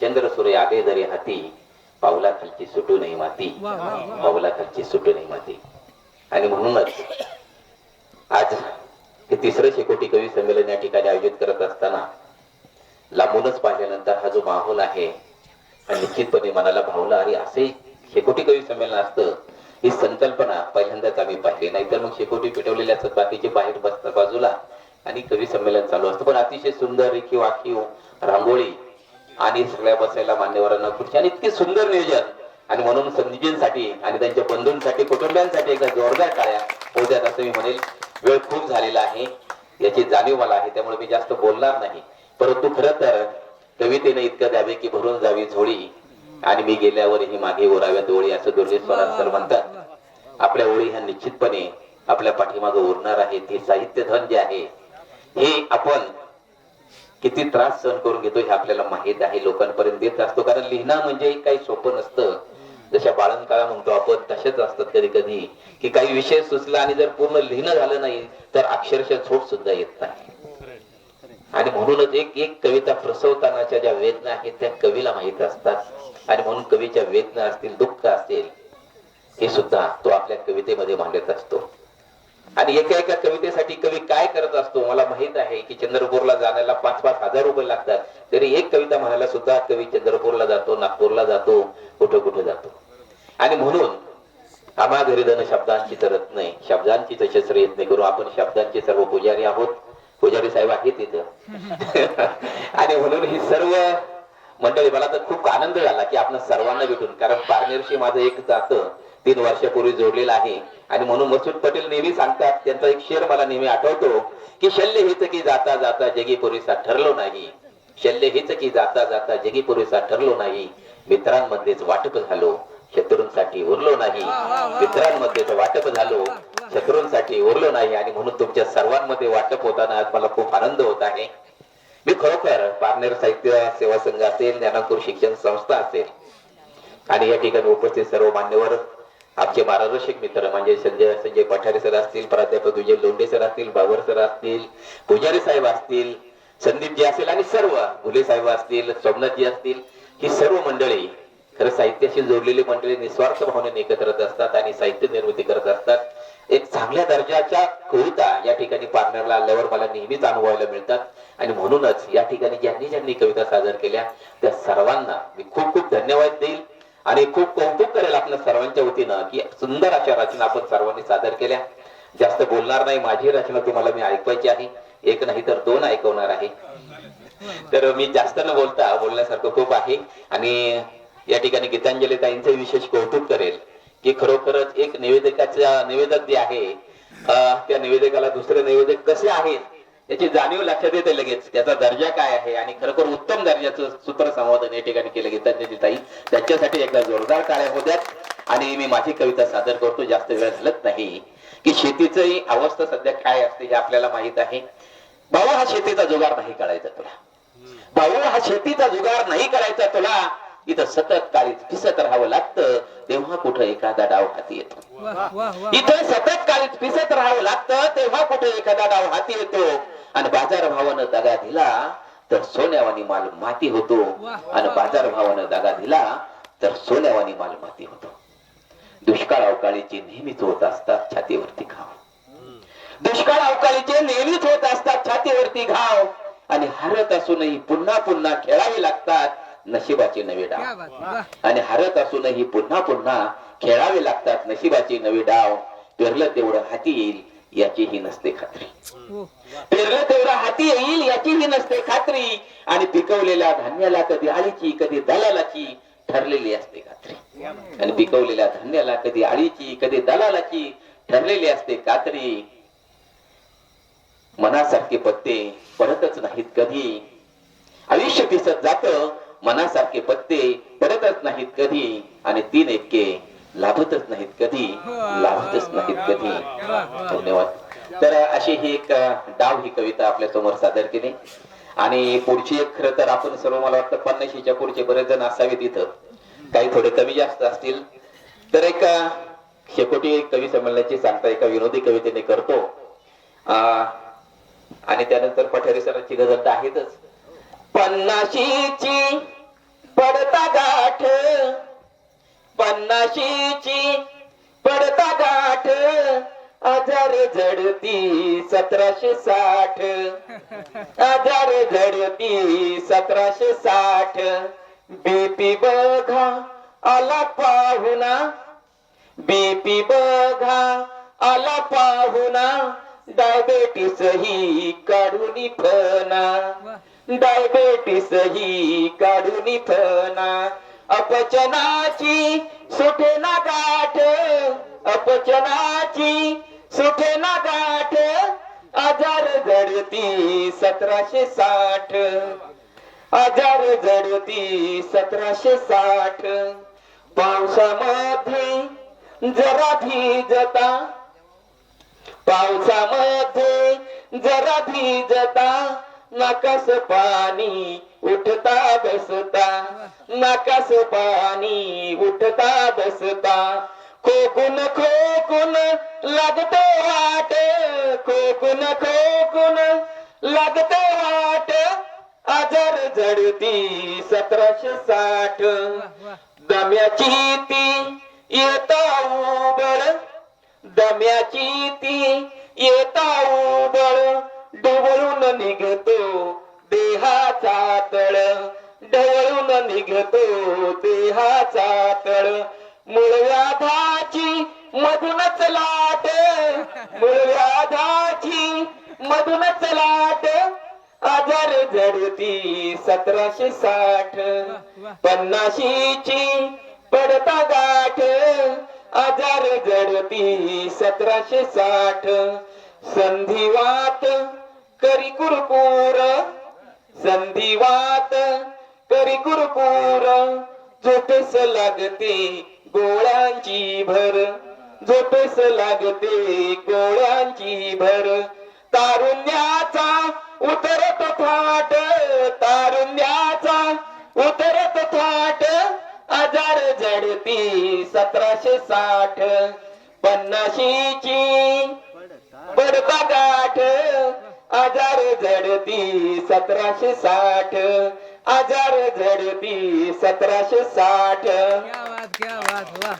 चंद्र सूर्य आले जरी हाती पावला खालची सुटू नाही माती. पावला खालची सुटू नाही माती. आणि म्हणूनच आज हे तिसरं शेकोटी कवी संमेलन या ठिकाणी आयोजित करत असताना लांबूनच पाहिल्यानंतर हा जो माहोल आहे हा निश्चितपणे मनाला भावला. आणि असे शेकोटी कवी संमेलन असतं ही संकल्पना पहिल्यांदाच आम्ही पाहिली. नाहीतर मग शेकोटी पेटवलेल्या असतात बाकीचे बाहेर बसतात बाजूला आणि कवी संमेलन चालू असतं. पण अतिशय सुंदर रेखीव आखीव रांगोळी आणि सगळ्या बसायला मान्यवरांना खुर्ची आणि इतके सुंदर नियोजन. आणि म्हणून संजीजनसाठी आणि त्यांच्या बंधूंसाठी कुटुंबियांसाठी एकदा जोरदार टाळ्या होऊ द्यात असं मी म्हणेल. वेळ खूप झालेला आहे. याची जाणीव मला आहे त्यामुळे मी जास्त बोलणार नाही. परंतु खरं तर कवितेने इतकं द्यावे की भरून जावी झोळी. आणि मी गेल्यावर ही मागे ओराव्यात ओळी असं दुर्गे स्वरात सर म्हणतात. आपल्या ओळी ह्या निश्चितपणे आपल्या पाठीमागे उरणार आहेत हे साहित्य धन जे आहे हे आपण किती त्रास सहन करून घेतो हे आपल्याला माहीत आहे लोकांपर्यंत देत असतो. कारण लिहिणं म्हणजे काही सोपं नसतं. जशा बाळंतकाळा म्हणतो आपण तसेच असतात कधी कधी की काही विषय सुचला आणि जर पूर्ण लिहिणं झालं नाही तर अक्षरशः झोप सुद्धा येत नाही. आणि म्हणूनच एक एक कविता प्रसवतानाच्या ज्या वेदना आहेत त्या कवीला माहीत असतात. आणि म्हणून कवीच्या वेदना असतील दुःख असेल हे सुद्धा तो आपल्या कवितेमध्ये मांडत असतो. आणि एका एका कवितेसाठी कवी काय करत असतो मला माहीत आहे की चंद्रपूरला जाण्याला पाच पाच हजार रुपये लागतात. तरी एक कविता म्हणायला सुद्धा कवी चंद्रपूरला जातो नागपूरला जातो कुठं कुठं जातो. आणि म्हणून आम्हा घरी धन शब्दांची तरत नाही. शब्दांची तशस्त्र येत नाही. करू आपण शब्दांचे सर्व पुजारी आहोत. पुजारी साहेब आहेत तिथं आणि म्हणून ही सर्व मंडळी मला तर खूप आनंद झाला की आपण सर्वांना भेटून. कारण पारनेरशी माझं एक जातं. तीन वर्षापूर्वी जोडलेला आहे. आणि म्हणून मसूद पटेल नेहमी सांगतात त्यांचा एक शेर मला नेहमी आठवतो की शल्य हेच की जाता जाता जगी पुरेसा ठरलो नाही. शल्य हेच की जाता जाता जगी पुरेसा ठरलो नाही. मित्रांमध्येच वाटप झालो शत्रूंसाठी उरलो नाही. मित्रांमध्येच वाटप झालो शत्रूंसाठी उरलो नाही. आणि म्हणून तुमच्या सर्वांमध्ये वाटप होताना आज मला खूप आनंद होत आहे. मी खरोखर पारनेर साहित्य सेवा संघ असेल ज्ञानापूर शिक्षण संस्था असेल आणि या ठिकाणी उपस्थित सर्व मान्यवर आमचे मार्गदर्शक मित्र म्हणजे संजय संजय पठारे सर असतील प्राध्यापक विजय लोंढे सर असतील बाबर सर असतील पुजारी साहेब असतील संदीप जी असेल आणि सर्व भुले साहेब असतील सोमनाथ जी असतील ही सर्व मंडळी खरं साहित्याशी जोडलेली मंडळी निस्वार्थ भावनेने एकत्र असतात आणि साहित्य निर्मिती करत असतात. एक चांगल्या दर्जाच्या कविता या ठिकाणी पार्टनरला आल्यावर मला नेहमीच अनुभवायला मिळतात. आणि म्हणूनच या ठिकाणी ज्यांनी ज्यांनी कविता सादर केल्या त्या सर्वांना मी खूप खूप धन्यवाद देईल. आणि खूप कौतुक करेल आपल्या सर्वांच्या वतीनं की सुंदर अशा रचना आपण सर्वांनी सादर केल्या. जास्त बोलणार नाही माझी रचना तुम्हाला मी ऐकवायची आहे. एक नाही तर दोन ऐकवणार आहे. तर मी जास्त न बोलता बोलण्यासारखं खूप आहे. आणि या ठिकाणी गीतांजली ताईंचं विशेष कौतुक करेल की खरोखरच एक निवेदकाचा निवेदक जे आहे त्या निवेदकाला दुसरे निवेदक कसे आहेत? याची जाणीव लक्षात येते लगेच. त्याचा दर्जा काय आहे? आणि खरोखर उत्तम दर्जाचं सूत्र संवादन या ठिकाणी केलं गीतांजली ताई. त्याच्यासाठी एकदा जोरदार टाळ्या होत्यात आणि मी माझी कविता सादर करतो. जास्त वेळ घालत नाही. की शेतीची अवस्था सध्या काय असते हे आपल्याला माहीत आहे. भाऊ हा शेतीचा जुगार नाही करायचा तुला. भाऊ हा शेतीचा जुगार नाही करायचा तुला. इथं सतत काळीत पिसत राहावं लागतं. तेव्हा कुठं एखादा डाव हाती येतो. इथं सतत काळीत पिसत राहावं लागतं. तेव्हा कुठे एखादा डाव हाती येतो. आणि बाजार भावानं दगा दिला तर सोन्यावानी माल माती होतो. आणि बाजार भावानं दगा दिला तर सोन्यावानी माल माती होतो. दुष्काळ अवकाळीचे नेहमीच होत असतात छातीवरती घाव. दुष्काळ अवकाळीचे नेहमीच होत असतात छातीवरती घाव. आणि हरत असूनही पुन्हा पुन्हा खेळावे लागतात नशिबाचे नवे डाव. आणि हरत असूनही पुन्हा पुन्हा खेळावे लागतात नशिबाची नवी डाव. पेरलं तेवढं हाती येईल याचीही नसते खात्री. हो. पेरलं तेवढं हाती येईल याचीही नसते खात्री. आणि पिकवलेल्या धान्याला कधी आळीची कधी दलालाची ठरलेली असते खात्री. आणि पिकवलेल्या धान्याला कधी आळीची कधी दलालाची ठरलेली असते कात्री मनासारखे पत्ते पडतच नाहीत कधी. आयुष्य पिसत जात मनासारखे पत्ते पडतच नाहीत कधी. आणि तीन एक्के लाभतच नाहीत कधी? लाभतच नाहीत कधी? धन्यवाद. तर अशी ही एक डाव ही कविता आपल्यासमोर सादर केली. आणि पुढची एक खरं तर आपण सर्व मला वाटतं पन्नाशीच्या पुढचे बरेच जण असावेत इथं. काही थोडे कमी जास्त असतील. तर एक शेकोटी कवी संमेलनाची सांगता एका विनोदी कवितेने करतो. अं, आणि त्यानंतर पठारे सरांची गजल तर आहेतच. पन्नाशीची पन्नाशीची पडता गाठ आजार जडती सतराशे साठ. आजार झडती सतराशे साठ. बीपी बघा आला पाहुणा. बीपी बघा आला पाहुणा. डायबेटीस ही काढून फना डायबेटीस ही काढून फना अपचनाची सुटे ना गाठ अपचनाची सुटे ना गाठ आजार जडती सतराशे साठ. आजार जडती सतराशे साठ. पावसामध्ये जरा भिजता पावसामध्ये जरा भिजता नाकास पाणी उठता बसता. नाकास पाणी उठता बसता. खोकून खोकून लागतो वाट. खोकून खोकून लागतो वाट. आजार जडती सतराशे साठ. दम्याची ती येता उबर दम्याची ती येता उबर ढवळून निघतो देहाचा तळ. ढवळून निघतो देहाचा तळ. मूळव्याधाची मधूनच लाट. मूळव्याधाची मधूनच लाट. आजार जडती सतराशे साठ. पन्नाशीची पडता गाठ. आजार जडती सतराशे साठ. संधिवात करी कुरपूर संधिवात करी कुरकुर झोपेस लागते गोळ्यांची भर. झोपेस लागते गोळ्यांची भर. तारुण्याचा उतरत थाट तारुण्याचा उतरत थाट. आजार जडती सतराशे साठ. पन्नाशीची पडता गाठ आजार झडती सतराशे साठ. आजार झडती सतराशे साठ.